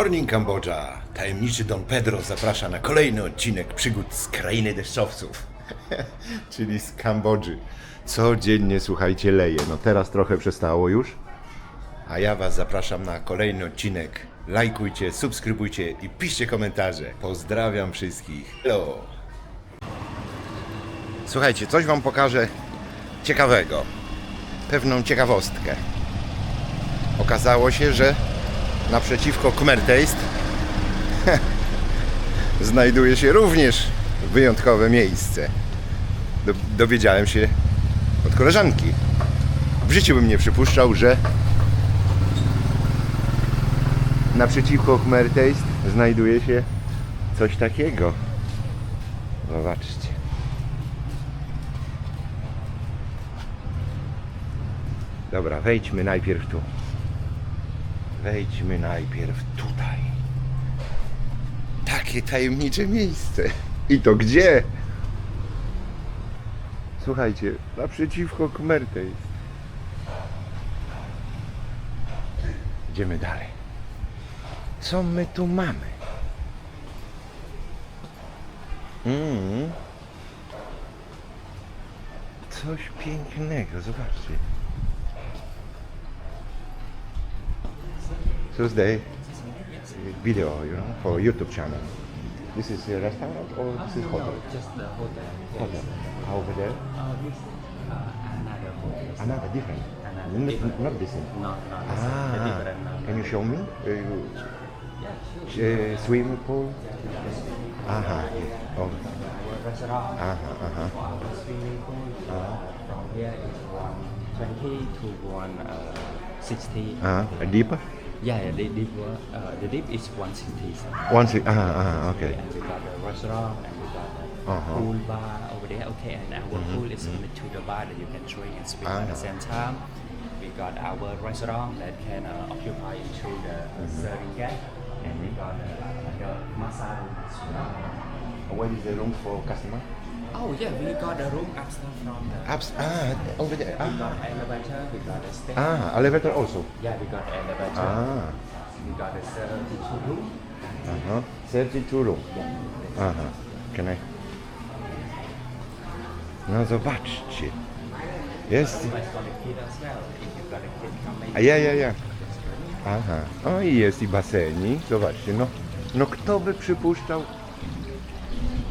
Morning Kambodża. Tajemniczy Don Pedro zaprasza na kolejny odcinek przygód z krainy deszczowców. Czyli z Kambodży. Codziennie, słuchajcie, leje. No teraz trochę przestało już. A ja Was zapraszam na kolejny odcinek. Lajkujcie, subskrybujcie i piszcie komentarze. Pozdrawiam wszystkich. Hello! Słuchajcie, coś Wam pokażę ciekawego. Pewną ciekawostkę. Okazało się, że naprzeciwko Khmer Taste znajduje się również wyjątkowe miejsce. Do, dowiedziałem się od koleżanki. W życiu bym nie przypuszczał, że naprzeciwko Khmer Taste znajduje się coś takiego. Zobaczcie. Dobra, wejdźmy najpierw tu. Wejdźmy najpierw tutaj. Takie tajemnicze miejsce. I to gdzie? Słuchajcie, naprzeciwko Kmerte jest. Idziemy dalej. Co my tu mamy? Mm. Coś pięknego, zobaczcie. Tuesday video, you know, for YouTube channel. This is a restaurant or this is hotel? Just the hotel. Hotel. How over there? Uh, this uh, another hotel. Another different. Another different. Not the same. Not not the same, the Ah, different. Uh, can you show me? Uh, you- yeah, sure. uh, swimming pool? Aha. Oh. Our restaurant. Aha, aha. Our swimming pool. Uh-huh. From here is one twenty to one uh, sixty. Aha. A deeper? Yeah, yeah, the deep one, uh, the deep is one sixty. Once. it- Aha, aha, okay. And we got the restaurant and we got the Uh-huh. pool bar over there. Okay, and our pool is next to the bar that you can drink and swim at the Ah. same time. We got our restaurant that can uh, occupy into the serving gate, and we got uh, like a massage room as well. Where is the room for customer? Oh yeah, we got the room upstairs from the. Ups. Ah, over there. We got Ah. elevator. We got the stairs. Ah, elevator also. Yeah, we got elevator. Ah. We got the service room. Aha. 32 room. Aha. Can I? No zobaczcie. Jest. Like for the kid as well. If you got a kid coming. A ja, ja, ja. Aha. O i jest i basenik. Zobaczcie, no. No kto by przypuszczał,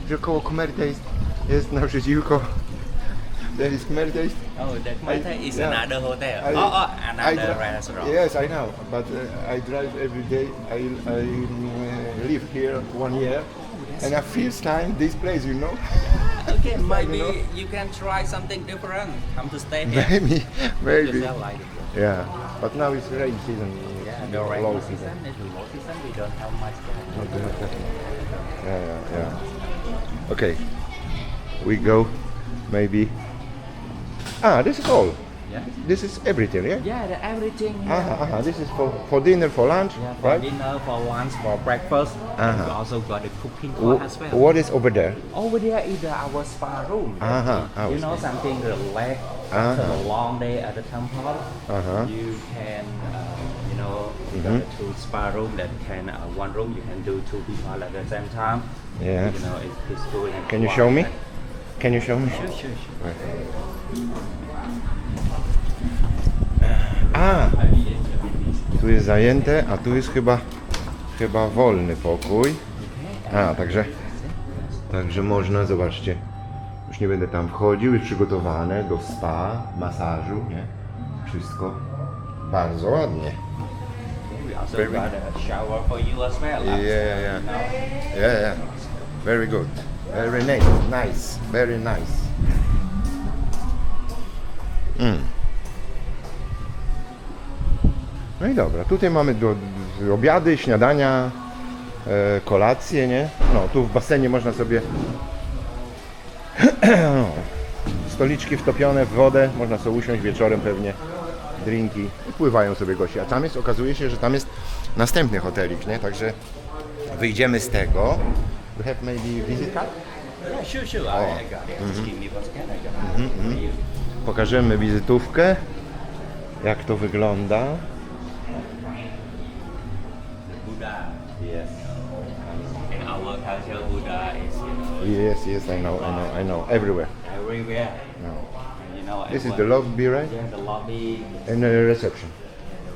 że koło Kmerta jest, jest naprzeciwko. There is Kmerta jest. Oh, that matter is yeah. another hotel. I- oh, oh, another restaurant. Yes, I know, but uh, I drive every day. I, I uh, live here one year, and I first time this place, you know. Okay, maybe know. you can try something different. Come to stay here. maybe, maybe. Like. Yeah, but now it's rain season. Yeah, it's the low rainy season. season is low season. We don't have much. Too. Yeah, yeah, yeah. Okay, we go. Maybe. Ah, this is all. Yeah. This is everything, yeah. Yeah, the everything. Here. Uh-huh, uh-huh. This is for, for dinner, for lunch, Yeah, for right? dinner, for lunch, for breakfast. And we Uh-huh. also got the cooking Wh- as well. what is over there? Over there is the, our spa room. Uh-huh, You know something relax after Uh-huh. a long day at the temple. Uh-huh. You can, uh, you know, you Mhm. got the two spa room that can uh, one room you can do two people at the same time. Yeah. You know, it's peaceful and Can you show me? Can you show me? Sure, sure, sure. A, tu jest zajęte, a tu jest chyba, chyba wolny pokój. A, także, także można, zobaczcie, już nie będę tam wchodził, jest przygotowane do spa, masażu, nie? Wszystko bardzo ładnie. We also Very- got a shower for you as well. Yeah, yeah, yeah. Yeah, yeah. Very good. Very nice. Nice. Very nice. Mm. No i dobra, tutaj mamy do, do obiady, śniadania, e, kolacje, nie? No, tu w basenie można sobie stoliczki wtopione w wodę, można sobie usiąść wieczorem pewnie, drinki i pływają sobie goście. A tam jest, okazuje się, że tam jest następny hotelik, nie? Także wyjdziemy z tego. We have maybe visit card? Yeah, sure, sure. I, I got it. Just give me one scan. I got Mhm, it for you. Pokażemy wizytówkę, jak to wygląda. Buddha Yes. In our culture, Buddha is you know, Yes, yes, I know, I know, I know. Everywhere. everywhere. No. You know, This is everyone- the lobby, right? Yeah, the lobby. And the reception.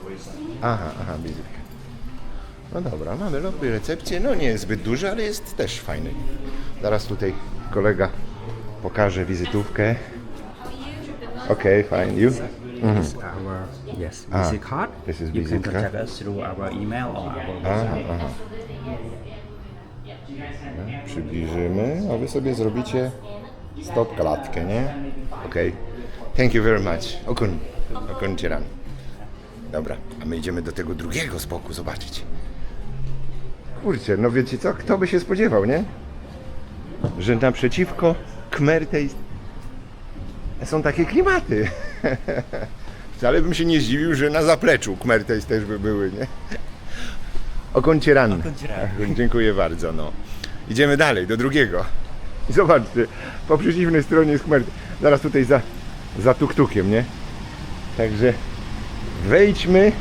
the reception. Aha, aha, wizytka. No dobra, mamy lobby, recepcję. No nie jest zbyt duże, ale jest też fajny. Zaraz tutaj kolega pokaże wizytówkę. Okay, fine. You? This is our yes Ah, visit card. this is you visit can card. contact us through our email or our Aha, website. aha. No, przybliżymy, a wy sobie zrobicie stop klatkę, nie? Okej. Thank you very much. Okun. Okun. Dobra, a my idziemy do tego drugiego spoku zobaczyć. Kurczę, no wiecie co? Kto by się spodziewał, nie? Że naprzeciwko Khmer tej są takie klimaty. Wcale bym się nie zdziwił, że na zapleczu Khmer tej też by były, nie? Okońcie ran. Ran. Dziękuję bardzo, no. Idziemy dalej, do drugiego. I zobaczcie, po przeciwnej stronie jest Khmer. Zaraz tutaj za, za tuktukiem, nie? Także wejdźmy.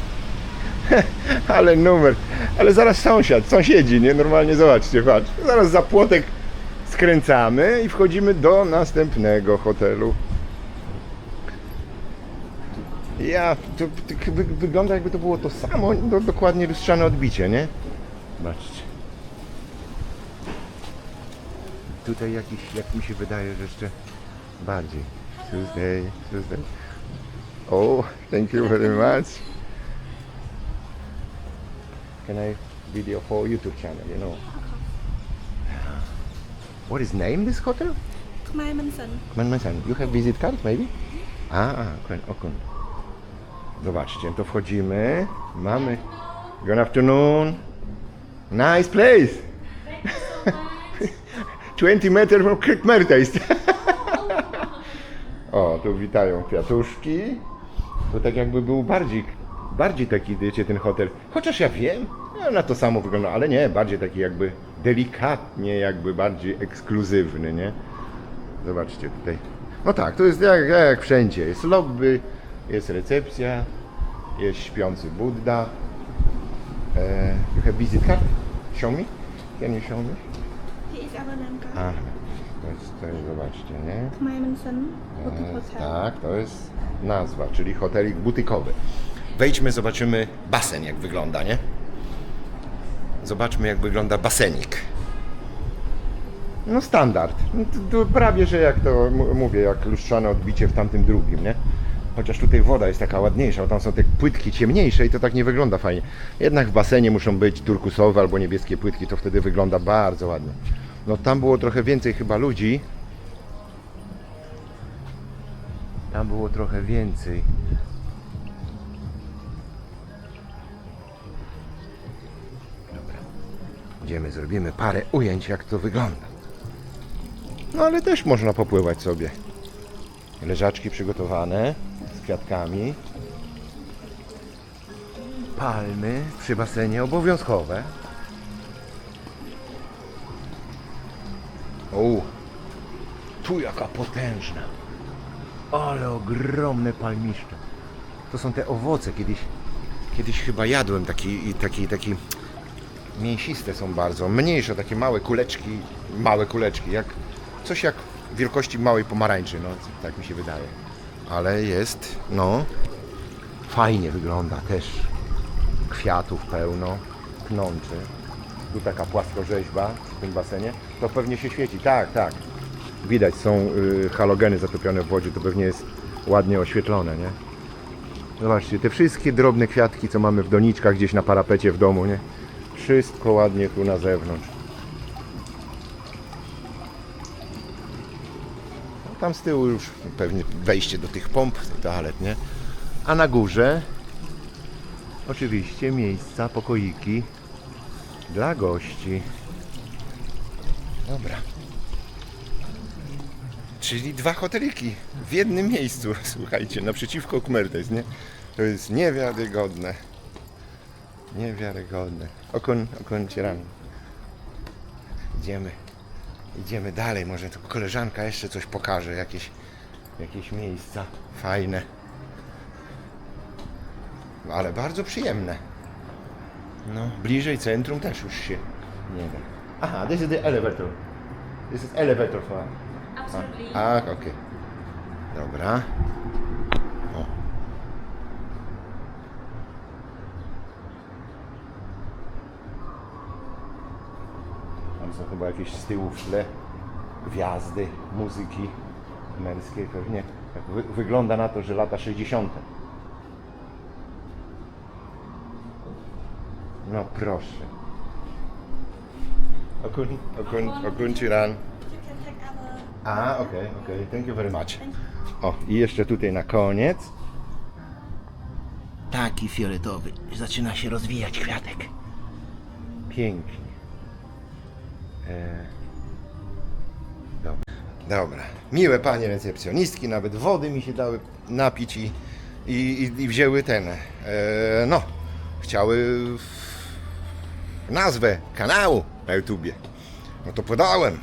Ale numer. Ale zaraz sąsiad, sąsiedzi, nie? Normalnie zobaczcie, patrz. Zaraz za płotek skręcamy i wchodzimy do następnego hotelu. Ja, to, to wy- wygląda jakby to było to samo, do, dokładnie lustrzane odbicie, nie? Zobaczcie. Tutaj jakiś, jak mi się wydaje, że jeszcze bardziej. Tuesday, Tuesday. Oh, thank you very much. Can I video for YouTube channel, you know? What is name this hotel? Khmer Manson. Man, man, son, you have visit card maybe? A, a, okej, okej. Zobaczcie, to wchodzimy. Mamy. Good afternoon. Nice place. 20 meter from Creek Mertaste. o, tu witają kwiatuszki. To tak jakby był bardziej, bardziej taki, wiecie, ten hotel. Chociaż ja wiem, no, na to samo wygląda, ale nie, bardziej taki jakby delikatnie, jakby bardziej ekskluzywny, nie? Zobaczcie tutaj. No tak, to jest jak, jak wszędzie. Jest lobby, jest recepcja, jest śpiący Buddha. E, you have visit card? Show me? Can you show me? Card. Aha, to jest, to jest zobaczcie, nie? Jest, Hotel. tak, to jest nazwa, czyli hotelik butykowy. Wejdźmy, zobaczymy basen, jak wygląda, nie? Zobaczmy, jak wygląda basenik. No standard. No, to, to prawie, że jak to mówię, jak lustrzane odbicie w tamtym drugim, nie? Chociaż tutaj woda jest taka ładniejsza, bo tam są te płytki ciemniejsze i to tak nie wygląda fajnie. Jednak w basenie muszą być turkusowe albo niebieskie płytki, to wtedy wygląda bardzo ładnie. No tam było trochę więcej chyba ludzi, Tam było trochę więcej. Idziemy, zrobimy parę ujęć, jak to wygląda. No ale też można popływać sobie. Leżaczki przygotowane z kwiatkami. Palmy przy basenie obowiązkowe. O, tu jaka potężna. Ale ogromne palmiszcze. To są te owoce. Kiedyś, kiedyś chyba jadłem taki, taki, taki mięsiste są bardzo. Mniejsze, takie małe kuleczki, małe kuleczki, jak coś jak wielkości małej pomarańczy, no tak mi się wydaje. Ale jest, no, fajnie wygląda też. Kwiatów pełno, pnączy. Tu taka płaskorzeźba w tym basenie. To pewnie się świeci, tak, tak. Widać, są y, halogeny zatopione w wodzie, to pewnie jest ładnie oświetlone, nie? Zobaczcie, te wszystkie drobne kwiatki, co mamy w doniczkach gdzieś na parapecie w domu, nie? Wszystko ładnie tu na zewnątrz. No, tam z tyłu już pewnie wejście do tych pomp, toalet, nie? A na górze oczywiście miejsca, pokoiki dla gości. Dobra. Czyli dwa hoteliki w jednym miejscu, słuchajcie, naprzeciwko Kumertes, nie? To jest niewiarygodne. Niewiarygodne. Okon, okon cieran. Idziemy. Idziemy dalej, może tu koleżanka jeszcze coś pokaże, jakieś, jakieś miejsca fajne. Ale bardzo przyjemne. No, bliżej centrum też już się nie da. Aha, this is the elevator. This is elevator for... Absolutely. A, okej. Dobra. Są chyba jakieś z tyłu w tle gwiazdy muzyki męskiej pewnie. Tak wy, wygląda na to, że lata 60. No proszę. Okun, okun, okun Chiran. A, okej, okej, thank you very much. O, i jeszcze tutaj na koniec. Taki fioletowy. Zaczyna się rozwijać kwiatek. Pięknie. E... Dobra. Dobra. Miłe panie recepcjonistki, nawet wody mi się dały napić i, i, i, wzięły ten. E, no, chciały nazwę kanału na YouTubie. No to podałem.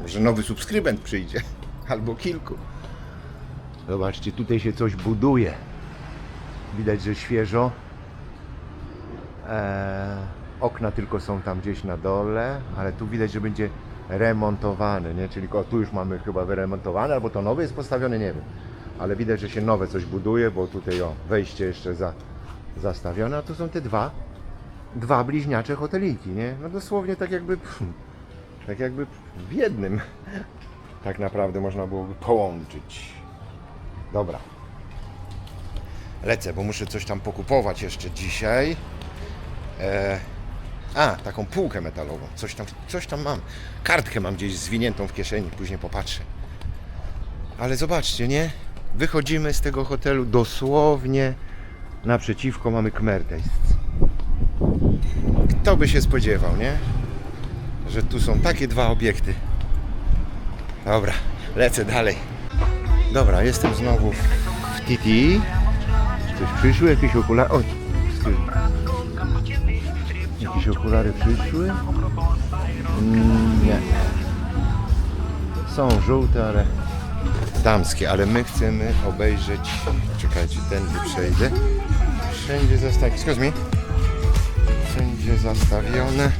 Może nowy subskrybent przyjdzie. Albo kilku. Zobaczcie, tutaj się coś buduje. Widać, że świeżo. Eee, okna tylko są tam gdzieś na dole, ale tu widać, że będzie remontowany, nie? Czyli o, tu już mamy chyba wyremontowane, albo to nowe jest postawione, nie wiem. Ale widać, że się nowe coś buduje, bo tutaj o, wejście jeszcze za, zastawione, a tu są te dwa, dwa bliźniacze hoteliki, nie? No dosłownie tak jakby, pff, tak jakby w jednym tak naprawdę można byłoby połączyć. Dobra. Lecę, bo muszę coś tam pokupować jeszcze dzisiaj. E... A, taką półkę metalową. Coś tam, coś tam mam. Kartkę mam gdzieś zwiniętą w kieszeni, później popatrzę. Ale zobaczcie, nie? Wychodzimy z tego hotelu dosłownie naprzeciwko mamy Kmertejst. Kto by się spodziewał, nie? Że tu są takie dwa obiekty. Dobra, lecę dalej. Dobra, jestem znowu w TT. Coś przyszły? Jakieś okulary? O, Jakieś okulary przyszły? Mm, nie. Są żółte, ale damskie, ale my chcemy obejrzeć. Czekajcie, tędy przejdę. Wszędzie zastawione. Wszędzie zastawione.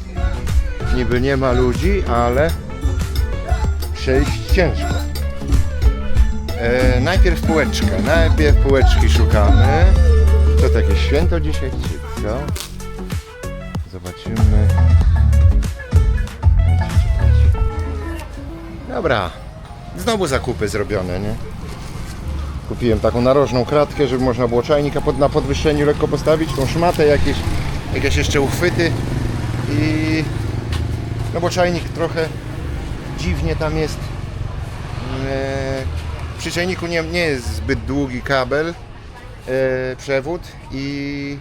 Niby nie ma ludzi, ale przejść ciężko. E, najpierw półeczkę, najpierw półeczki szukamy. To takie święto dzisiaj, czy co? Dobra, znowu zakupy zrobione, nie? Kupiłem taką narożną kratkę, żeby można było czajnika pod, na podwyższeniu lekko postawić, tą szmatę, jakieś, jakieś jeszcze uchwyty i... No bo czajnik trochę dziwnie tam jest. E, przy czajniku nie, nie jest zbyt długi kabel, e, przewód i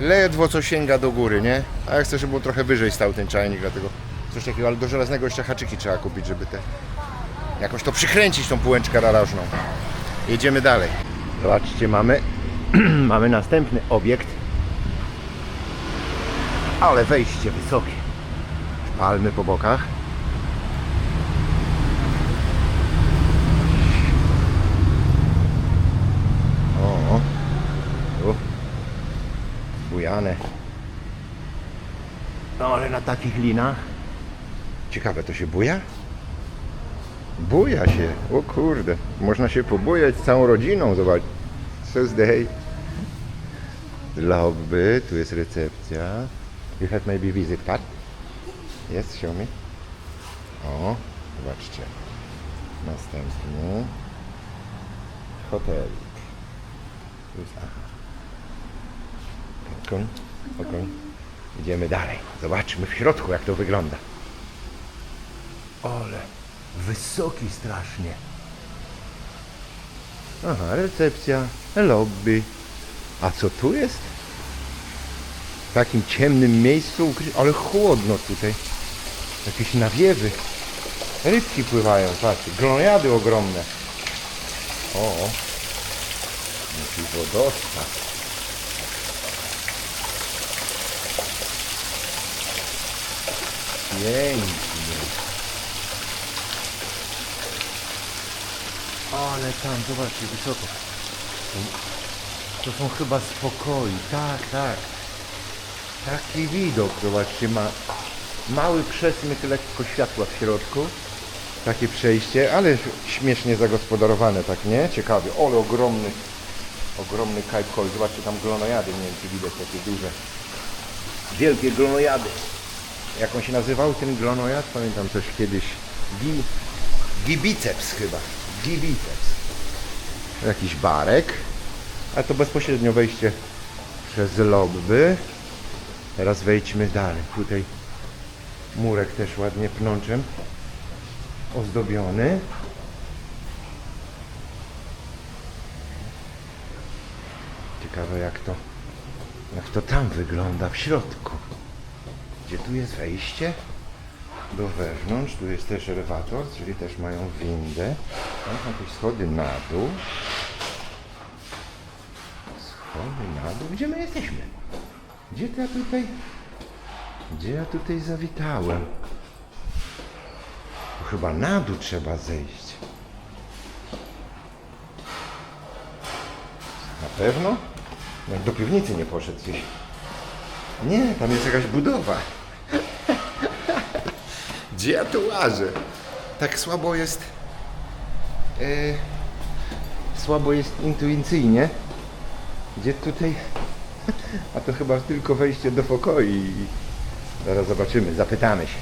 ledwo co sięga do góry, nie? A ja chcę, żeby było trochę wyżej stał ten czajnik, dlatego coś takiego, ale do żelaznego jeszcze haczyki trzeba kupić, żeby te jakoś to przykręcić tą półeczkę narożną. Jedziemy dalej. Zobaczcie, mamy mamy następny obiekt. Ale wejście wysokie. Palmy po bokach. O, tu. Bujane. No ale na takich linach. Ciekawe, to się buja? Buja się. O kurde. Można się pobujać z całą rodziną. Zobacz. Tuesday. Lobby. Tu jest recepcja. You have maybe visit card? Jest, show me. O, zobaczcie. Następny. Hotelik. Tu jest, aha. Okon, okon. Idziemy dalej. Zobaczmy w środku, jak to wygląda. Ale wysoki strasznie. Aha, recepcja, lobby. A co tu jest? W takim ciemnym miejscu ukry... Ale chłodno tutaj. Jakieś nawiewy. Rybki pływają, patrzcie. Gloniady ogromne. O, o. Jaki wodospad. Pięknie. Ale tam, zobaczcie, wysoko. To są chyba spokoi. Tak, tak. Taki widok, zobaczcie, ma mały przesmyk lekko światła w środku. Takie przejście, ale śmiesznie zagospodarowane, tak nie? Ciekawie, ale ogromny, ogromny Cod. Zobaczcie tam glonojady, nie wiem czy widać takie duże. Wielkie glonojady. Jak on się nazywał ten glonojad? Pamiętam coś kiedyś. Gi, gibiceps chyba. Gibiceps. Jakiś barek. A to bezpośrednio wejście przez lobby. Teraz wejdźmy dalej. Tutaj murek też ładnie pnączem ozdobiony. Ciekawe jak to, jak to tam wygląda w środku. Gdzie tu jest wejście do wewnątrz, tu jest też elewator, czyli też mają windę. Tam są jakieś schody na dół. Schody na dół. Gdzie my jesteśmy? Gdzie to ja tutaj... Gdzie ja tutaj zawitałem? Chyba na dół trzeba zejść. Na pewno? No Jak do piwnicy nie poszedł gdzieś. Nie, tam jest jakaś budowa. Gdzie ja tu łażę? Tak słabo jest... E, słabo jest intuicyjnie. Gdzie tutaj... A to chyba tylko wejście do pokoju i zaraz zobaczymy, zapytamy się.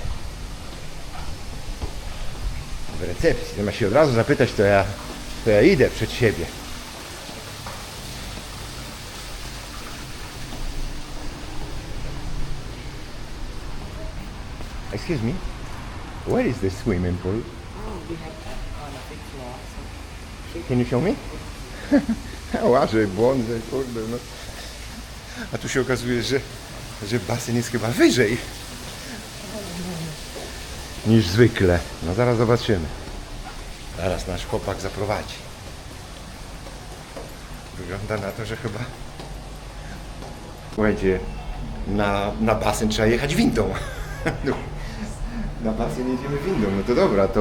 W recepcji, zamiast się od razu zapytać, to ja, to ja idę przed siebie. Excuse me, where is the swimming pool? Oh, we have that on a big floor. So Can you show me? Łażę, błądzę, kurde, no. A tu się okazuje, że, że basen jest chyba wyżej niż zwykle. No zaraz zobaczymy. Zaraz nasz chłopak zaprowadzi. Wygląda na to, że chyba... Słuchajcie, na, na basen trzeba jechać windą. Na basen jedziemy windą. No to dobra, to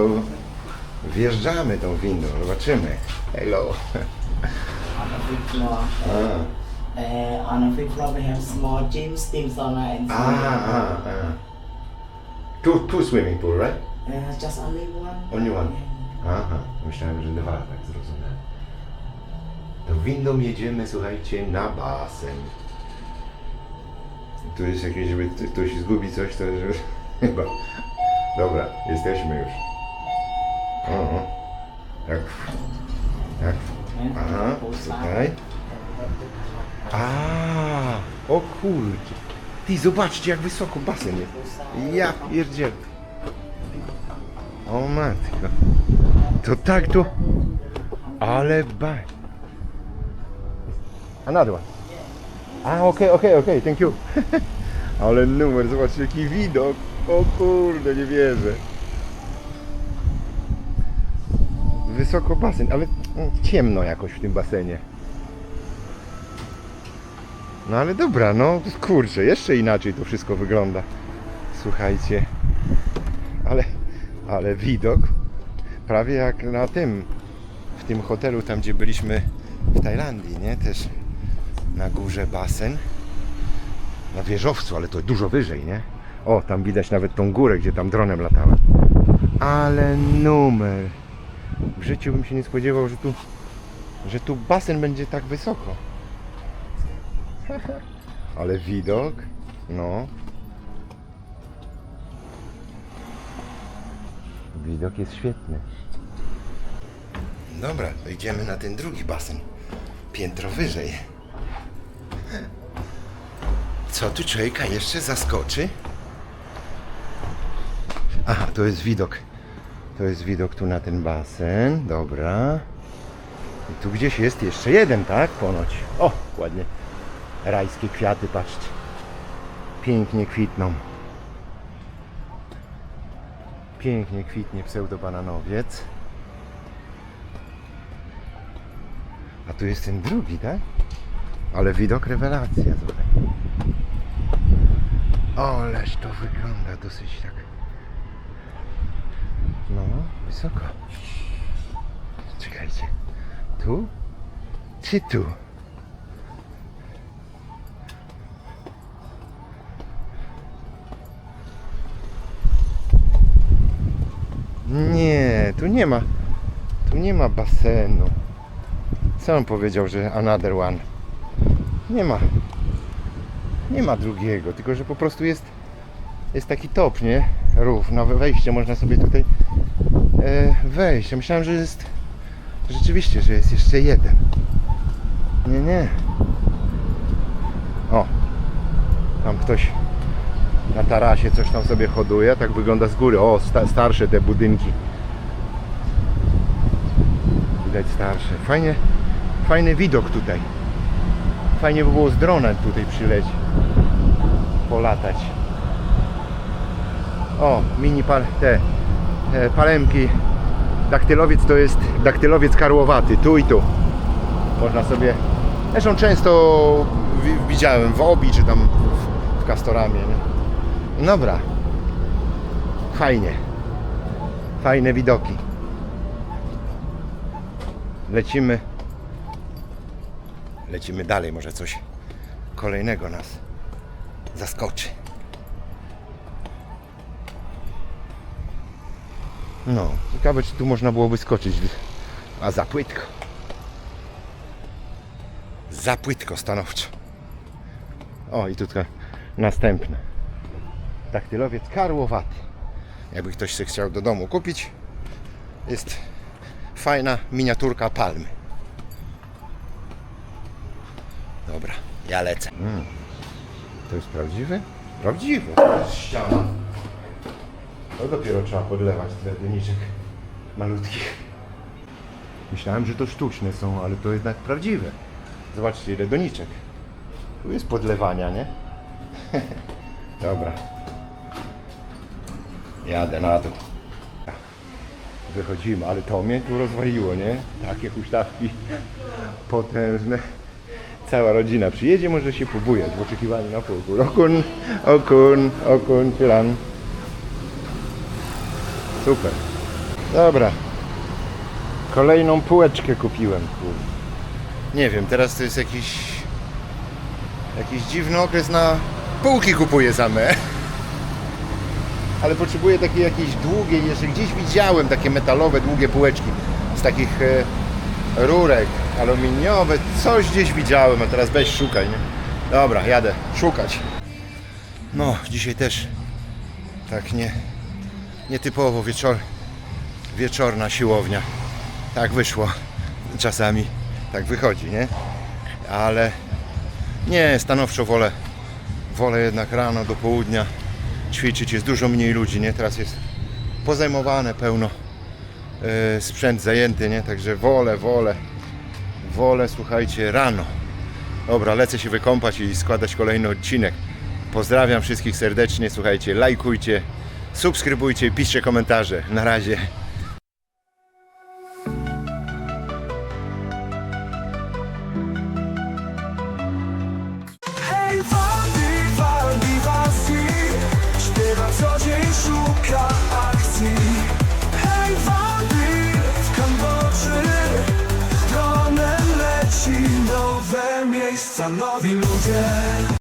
wjeżdżamy tą windą, zobaczymy. Hello. on a big floor. Ah. Uh, on a big floor we have small gym, steam sauna, and Ah, ah, ah. Two, two swimming pool, right? Uh, just only one. Only one. Aha, myślałem, że dwa, tak zrozumiałem. To windą jedziemy, słuchajcie, na basen. Tu jest jakieś, żeby ktoś zgubi coś, to że... Chyba. Dobra, jesteśmy już. O, jak... Jak... Aha, tutaj. A, o kurczę. Ty, zobaczcie, jak wysoko basen jest. Ja pierdzielę. O matko. To tak to... Ale ba... Another one. A, okej, okej, okej, thank you. Ale numer, zobaczcie jaki widok. O kurde, nie wierzę. Wysoko basen, ale mm, ciemno jakoś w tym basenie. No ale dobra, no kurczę, jeszcze inaczej to wszystko wygląda. Słuchajcie. Ale, ale widok prawie jak na tym, w tym hotelu, tam gdzie byliśmy w Tajlandii, nie? Też na górze basen. Na wieżowcu, ale to dużo wyżej, nie? O, tam widać nawet tą górę, gdzie tam dronem latałem. Ale numer. W życiu bym się nie spodziewał, że tu, że tu basen będzie tak wysoko. Ale widok, no. Widok jest świetny. Dobra, to idziemy na ten drugi basen. Piętro wyżej. Co tu człowieka jeszcze zaskoczy? Aha, to jest widok. To jest widok tu na ten basen. Dobra. I tu gdzieś jest jeszcze jeden, tak? Ponoć. O, ładnie. Rajskie kwiaty, patrzcie. Pięknie kwitną. Pięknie kwitnie pseudobananowiec. A tu jest ten drugi, tak? Ale widok rewelacja tutaj. Oleż to wygląda dosyć tak. Wysoko. Czekajcie. Tu? Czy tu? Nie, tu nie ma. Tu nie ma basenu. Co on powiedział, że another one? Nie ma. Nie ma drugiego, tylko że po prostu jest jest taki top, nie? Rów. Na wejście można sobie tutaj wejść. Ja myślałem, że jest rzeczywiście, że jest jeszcze jeden. Nie, nie. O, tam ktoś na tarasie coś tam sobie hoduje, tak wygląda z góry. O, sta, starsze te budynki. Widać starsze. Fajnie, fajny widok tutaj. Fajnie by było z dronem tutaj przylecieć. Polatać. O, mini pal, te e, palemki. Daktylowiec to jest daktylowiec karłowaty, tu i tu. Można sobie. Zresztą często wi- widziałem w obi czy tam w, w. Nie? Dobra. Fajnie. Fajne widoki. Lecimy. Lecimy dalej, może coś kolejnego nas zaskoczy. No, ciekawe czy tu można było wyskoczyć, a za płytko. Za płytko stanowczo. O i tutaj następne. Daktylowiec karłowaty. Jakby ktoś się chciał do domu kupić, jest fajna miniaturka palmy. Dobra, ja lecę. To jest prawdziwe? Prawdziwe. To jest ściana. To dopiero trzeba podlewać tyle doniczek malutkich. Myślałem, że to sztuczne są, ale to jednak prawdziwe. Zobaczcie ile doniczek. Tu jest podlewania, nie? Dobra. Jadę na dół. Wychodzimy, ale to mnie tu rozwaliło, nie? Takie huśtawki potężne. Cała rodzina przyjedzie, może się pobujać w oczekiwaniu na pokój. Okun, okun, okun, plan. Super. Dobra. Kolejną półeczkę kupiłem. Kurde. Nie wiem, teraz to jest jakiś jakiś dziwny okres na półki kupuję same. Ale potrzebuję takiej jakiejś długiej, jeszcze gdzieś widziałem takie metalowe, długie półeczki z takich e, rurek aluminiowe, coś gdzieś widziałem, a teraz weź szukaj, nie? Dobra, jadę szukać. No, dzisiaj też tak nie, nietypowo wieczor, wieczorna siłownia. Tak wyszło. Czasami tak wychodzi, nie? Ale nie, stanowczo wolę, wolę jednak rano do południa ćwiczyć. Jest dużo mniej ludzi, nie? Teraz jest pozajmowane pełno e, sprzęt zajęty, nie? Także wolę, wolę, wolę, słuchajcie, rano. Dobra, lecę się wykąpać i składać kolejny odcinek. Pozdrawiam wszystkich serdecznie, słuchajcie, lajkujcie, subskrybujcie, piszcie komentarze. Na razie.